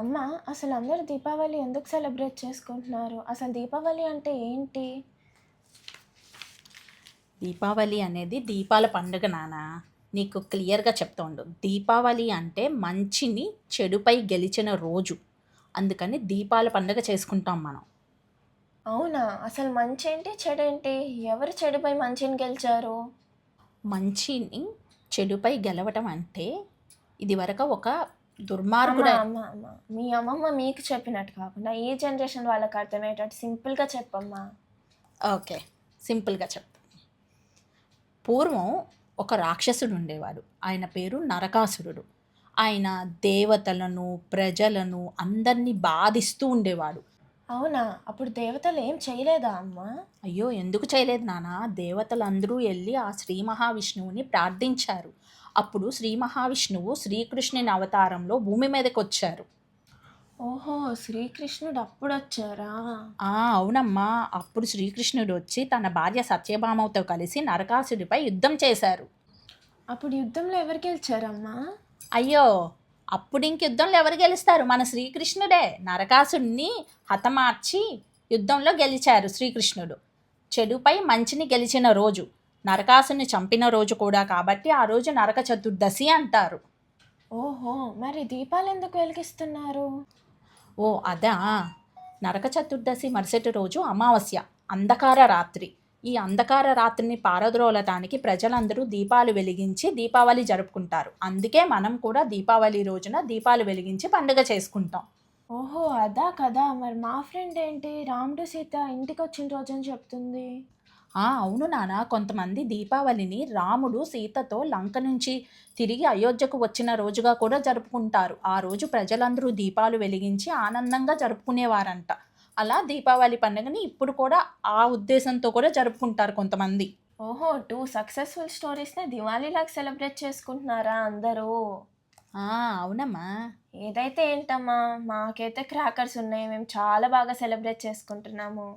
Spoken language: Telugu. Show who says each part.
Speaker 1: అమ్మ అసలు అందరూ దీపావళి ఎందుకు సెలబ్రేట్ చేసుకుంటున్నారు? అసలు దీపావళి అంటే ఏంటి?
Speaker 2: దీపావళి అనేది దీపాల పండుగ నాన్న నీకు క్లియర్గా చెప్తుండు. దీపావళి అంటే మంచిని చెడుపై గెలిచిన రోజు. అందుకని దీపాల పండుగ చేసుకుంటాం మనం.
Speaker 1: అవునా? అసలు మంచి ఏంటి చెడు ఏంటి? ఎవరు చెడుపై మంచిని గెలిచారు?
Speaker 2: మంచిని చెడుపై గెలవటం అంటే ఇది వరకు ఒక దుర్మార్గుడు.
Speaker 1: మీ అమ్మమ్మ మీకు చెప్పినట్టు కాకుండా ఈ జనరేషన్ వాళ్ళకి అర్థమయ్యేటట్టు సింపుల్గా చెప్పమ్మా.
Speaker 2: ఓకే. సింపుల్గా చెప్తాను పూర్వం ఒక రాక్షసుడు ఉండేవాడు. ఆయన పేరు నరకాసురుడు. ఆయన దేవతలను ప్రజలను అందరినీ బాధిస్తూ ఉండేవాడు.
Speaker 1: అవునా? అప్పుడు దేవతలు ఏం చేయలేదా అమ్మ?
Speaker 2: అయ్యో ఎందుకు చేయలేదు నాన్న దేవతలందరూ వెళ్ళి ఆ శ్రీ మహావిష్ణువుని ప్రార్థించారు. అప్పుడు శ్రీ మహావిష్ణువు శ్రీకృష్ణుని అవతారంలో భూమి మీదకి వచ్చారు
Speaker 1: ఓహో శ్రీకృష్ణుడు అప్పుడు వచ్చారా
Speaker 2: ఆ అవునమ్మా. అప్పుడు శ్రీకృష్ణుడు వచ్చి తన భార్య సత్యభామతో కలిసి నరకాసుడిపై యుద్ధం చేశారు.
Speaker 1: అప్పుడు యుద్ధంలో ఎవరు గెలిచారమ్మా?
Speaker 2: అయ్యో అప్పుడు ఇంక యుద్ధంలో ఎవరు గెలుస్తారు? మన శ్రీకృష్ణుడే. నరకాసుడిని హతమార్చి యుద్ధంలో గెలిచారు శ్రీకృష్ణుడు. చెడుపై మంచిని గెలిచిన రోజు. నరకాసుని చంపిన రోజు కూడా కాబట్టి ఆ రోజు నరక చతుర్దశి అంటారు.
Speaker 1: ఓహో మరి దీపాలు ఎందుకు వెలిగిస్తున్నారు?
Speaker 2: ఓ అదా. నరక చతుర్దశి మరుసటి రోజు అమావాస్య అంధకార రాత్రి. ఈ అంధకార రాత్రిని పారద్రోలటానికి ప్రజలందరూ దీపాలు వెలిగించి దీపావళి జరుపుకుంటారు. అందుకే మనం కూడా దీపావళి రోజున దీపాలు వెలిగించి పండుగ చేసుకుంటాం.
Speaker 1: ఓహో అదా కదా. మరి మా ఫ్రెండ్ ఏంటి? రాముడు సీత ఇంటికి వచ్చిన రోజు అని చెప్తుంది.
Speaker 2: ఆ అవును నాన్న కొంతమంది దీపావళిని రాముడు సీతతో లంక నుంచి తిరిగి అయోధ్యకు వచ్చిన రోజుగా కూడా జరుపుకుంటారు. ఆ రోజు ప్రజలందరూ దీపాలు వెలిగించి ఆనందంగా జరుపుకునేవారంట. అలా దీపావళి పండుగని ఇప్పుడు కూడా ఆ ఉద్దేశంతో కూడా జరుపుకుంటారు కొంతమంది.
Speaker 1: ఓహో టూ సక్సెస్ఫుల్ స్టోరీస్ని దివాళీలాగా సెలబ్రేట్ చేసుకుంటున్నారా అందరూ?
Speaker 2: అవునమ్మా.
Speaker 1: ఏదైతే ఏంటమ్మా మాకైతే క్రాకర్స్ ఉన్నాయి. మేము చాలా బాగా సెలబ్రేట్ చేసుకుంటున్నాము.